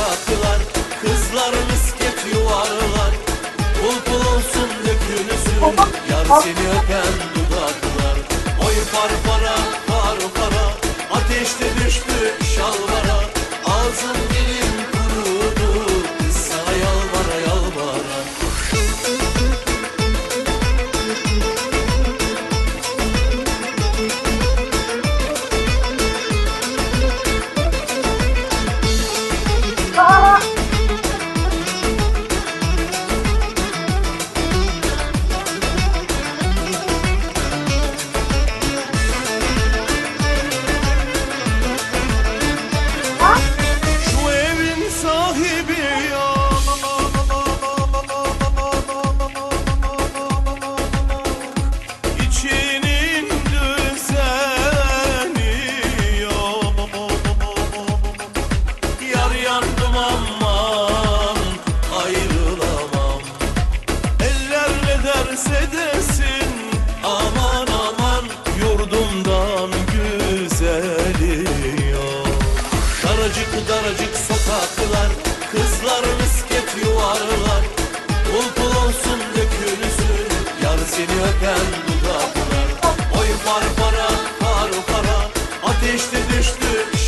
sokaklar Kızlar misket yuvarlar. Pul pul olsun dökülüsün Yar seni öpen dudaklar. Oy farfara farfara Ateşte düştü şalvara. Ağzım aman ayrılamam. Eller ne derse desin aman aman Yurdumdan güzeli yok Daracık daracık sokaklar Kızlar misket yuvarlar. Pul pul olsun dökülsün Yar seni öpen dudaklar. Oy farfara farfara Ateşte düştü